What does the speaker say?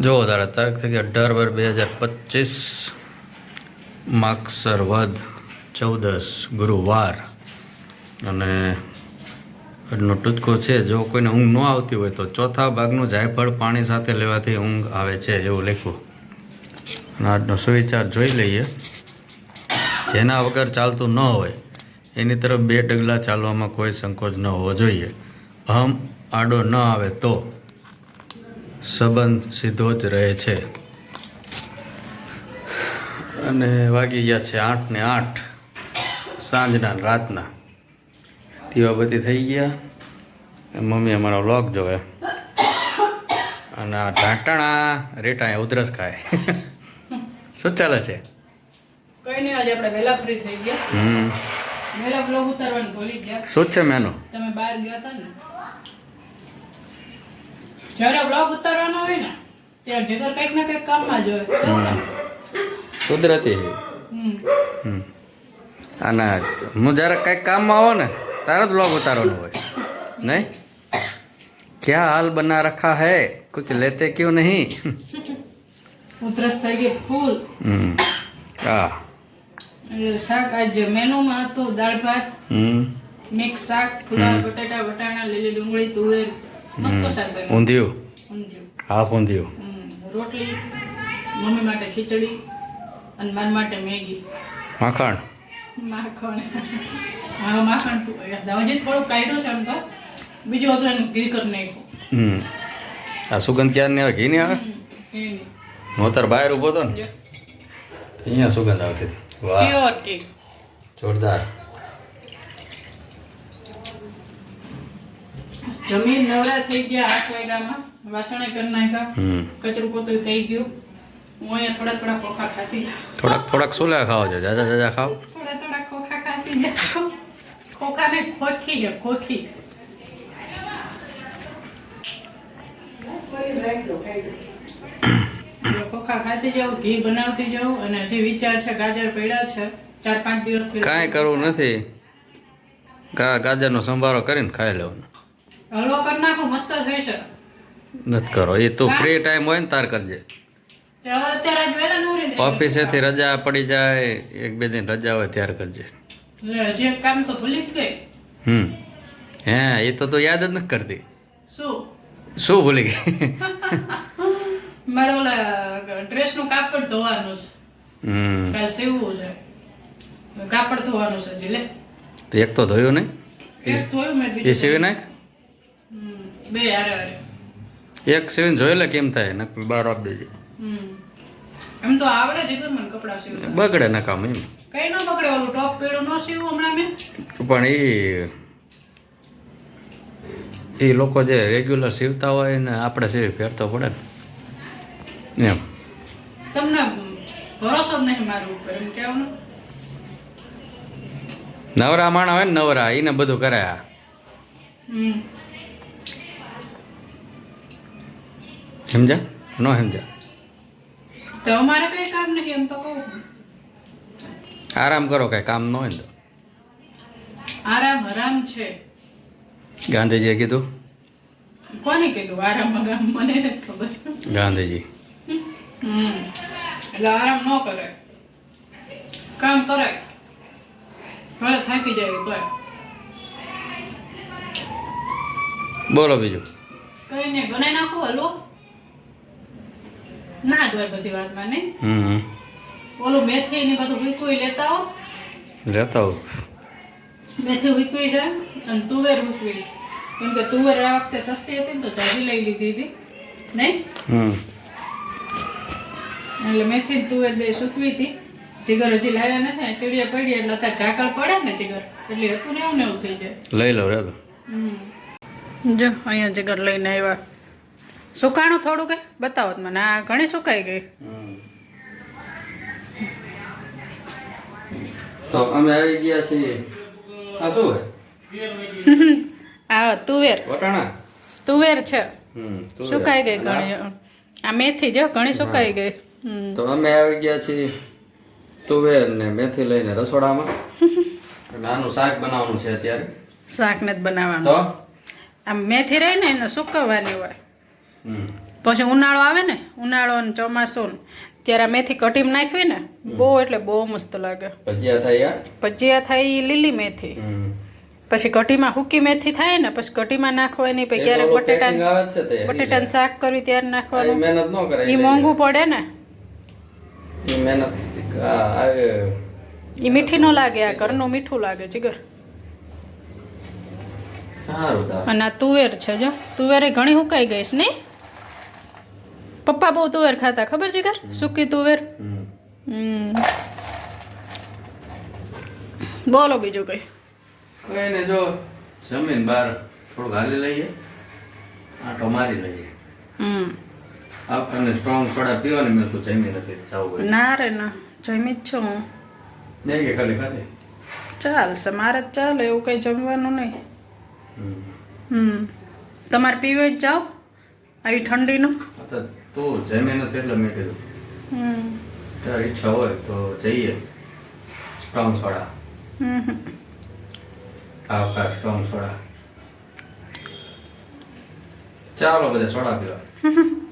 જો તારા તારીખ થઈ અઢાર બાર બે હજાર પચીસ માગસર વધ ચૌદસ, ગુરુવાર. અને આજનો ટૂચકો છે, જો કોઈને ઊંઘ ન આવતી હોય તો ચોથા ભાગનું જાયફળ પાણી સાથે લેવાથી ઊંઘ આવે છે એવું લખ્યું. અને આજનો સુવિચાર જોઈ લઈએ. જેના વગર ચાલતું ન હોય, એની તરફ બે ડગલા ચાલવામાં કોઈ સંકોચ ન હોવો જોઈએ. અહમ આડો ન આવે તો સંબંધ સીધો જ રહે છે. અને વાગી ગયા છે આઠ ને આઠ સાંજના રાતના. રાતના દીવાબત્તી થઈ ગયા. મમ્મી અમારો વ્લોગ જોવે અને આ ઢાંટાણા રેટા એ ઉધરસ ખાય. શું ચાલે છે? કઈ નહીં આજે આપણે વહેલા ફ્રી થઈ ગયા. હમ. વહેલા બ્લોગ ઉતારવાનું ભૂલી ગયા. શું છે મેનુ? તમે બહાર ગયા હતા ને? જ્યારે બ્લોગ ઉતારવાનો હોય ને ત્યારે જગર કંઈક ને કંઈક કામમાં જ હોય. કુદરતી અને હું જ્યારે કંઈક કામમાં આવો ને તારે જ બ્લોગ ઉતારવાનું હોય. નહીં? ક્યાં હાલ બના રખા હે? કુછ લેતે ક્યુ નહીં? ઉતરસ થઈ ગઈ ફૂલ. હમ. હા શાક આજે મેનુમાં હતું દાળ ભાત મિક્સ શાક ફુલાવર બટાટા વટાણા લીલી ડુંગળી તુવેર ઊંધિયું? હાફ ઊંધિયું. રોટલી મમ્મી માટે ખીચડી અને મારા માટે મેગી. માખણ? માખણ. મારો માખણ તું હજી થોડુંક કાઢ્યું છે એમ તો. બીજું હતું એનું ઘી કરી નાખ્યું. હમ. આ સુગંધ ક્યારે નહીં આવે? ઘી નહીં આવે હું તાર બહાર ઊભો હતો ને અહીંયા સુગંધ આવતી વાહ. જોરદાર. જમીન નવરા થઈ ગયા આઠ વાગ્યામાં. વાસણે કરી નાખ્યા. કચરું પોતું થઈ ગયું. હું અહીંયા થોડા થોડા ખોખા ખાતી થોડાક થોડાક સોલા ખાવા છે? જાજા જાજા ખાવ થોડા થોડા ખોખા ખાતી જાઉં ખોખાને ખોખી છે ખોખી. ખોખા ખાતી જાઉં ઘી બનાવતી જાઉં અને હજી વિચાર છે ગાજર પડ્યા છે. ચાર પાંચ દિવસથી કાંઈ કરવું નથી. ગાજરનો સંભારો કરીને ખાઈ લેવાનો. હલવો કરી નાખો મસ્ત છે નથી કરો એ તો ફ્રી ટાઈમ હોય ને તાર કરજે. ઓફિસેથી રજા પડી જાય એક બે દિન રજા હોય ત્યારે કરજે. એક કામ તો ભૂલી જ ગઈ હમ. હે એ તો તું યાદ જ નથી કરતી. શું? શું ભૂલી ગઈ? મારો ડ્રેસનું કાપડ ધોવાનું છે. હમ. કાલ સીવવું છે. કાપડ ધોવાનું છે લે. તો એક તો ધોયું નહીં? એક ધોયું મેં એ બીજું સીવી નાખ? બે હારે એક સીવીને જોઈ લે કેમ થાય નક બાર આપી દેજે. એમ તો આવડે જ મને કપડા સીવતા. બગડે ના કામ એમ. કઈ ન બગડે ઓલું ટોપ પેડો ન સીવું હમણાં મેં. પણ એ એ લોકો જે રેગ્યુલર સીવતા હોય ને આપણે સીવી ફેરતો પડે ને. એમ. તમને ભરોસો જ નહીં મારું ઉપર એમ કહેવાનું? નવરા માણ હોય ને નવરા એને બધું કરે આ હમ. સમજા ન સમજા તો અમારે કઈ કામ નથી એમ તો કહું આરામ કરો કઈ કામ ન હોય ને તો. આરામ હરામ છે. ગાંધીજીએ કીધું? કોને કીધું? આરામ હરામ મને નથી ખબર. ગાંધીજી. હમ એટલે આરામ ન કરે કામ કરે ભલે થાકી જાય તો. બોલો બીજું. કઈ નહીં બનાવી નાખો હલવો ના દોય બધી વાતમાં નહીં? હમ. ઓલું મેથી ને બધું વીકવી લેતા હો. લેતા હો. મેથી વીકવી છે અને તુવેર વીકવી છે. કેમ કે તુવેર આ વખતે સસ્તી હતી ને તો જાજી લઈ લીધી હતી. નહીં? હમ. એટલે મેથી ને તુવેર બે સૂકવી હતી. જીગર હજી લાવ્યા નથી સીડીએ પડી એટલે અત્યારે ઝાકળ પડે ને જીગર. એટલે હતું ને એવું ને એવું થઈ જાય. લઈ લો રે તો. જો અહીંયા જીગર લઈને આવ્યા. સુકાણું થોડું કઈ? બતાવો મને. આ ઘણી સુકાઈ ગઈ. તો અમે આવી ગયા છીએ. આ શું આ તુવેર. વટાણા? તુવેર છે. સુકાઈ ગઈ ઘણી. આ? મેથી જો ઘણી સુકાઈ ગઈ. તો અમે આવી ગયા છીએ તુવેર ને મેથી લઈને રસોડામાં. નાનું આનું શાક બનાવવાનું છે અત્યારે. શાક ને જ બનાવવાનું. તો? આમ મેથી રહી ને એને સુકવવાની હોય. પછી ઉનાળો આવે ને ઉનાળો ને ચોમાસું ત્યારે મેથી કઢીમાં નાખવી ને બહુ એટલે બહુ મસ્ત લાગે. ભજીયા થાય ભજીયા થાય લીલી મેથી. પછી કઢીમાં હુકી મેથી થાય ને પછી કઢીમાં નાખવાની પછી ક્યારેક બટેટા બટેટા શાક કરવી ત્યારે નાખવાનું. મહેનત એ મોંઘું પડે ને. મહેનત એ મીઠી ન લાગે આ ઘરનું મીઠું લાગે જીગર. અને આ તુવેર છે જો તુવેરે ઘણી હુકાઈ ગઈ છે નહીં? પપ્પા બહુ તુવેર ખાતા ખબર જીગર સૂકી તુવેર? બોલો બીજું કઈ. કઈ ને જો જમીન બહાર થોડું હાલી લઈએ આંટો મારી લઈએ. હમ. આપણને સ્ટ્રોંગ સોડા પીવાની મેં તો જમી નથી જવું ના રે ના. જમી જ છું હું. નહીં કે ખાલી ખાતે ચાલશે મારે જ ચાલે એવું કંઈ જમવાનું નહીં. હમ. તમારે પીવે જ જાઓ આવી ઠંડીનું. તો જમી નથી એટલે મેં કીધું. તારી ઈચ્છા હોય તો જઈએ. Strong soda. આવકાર. Strong soda. ચાલો બધા સોડા પીવા.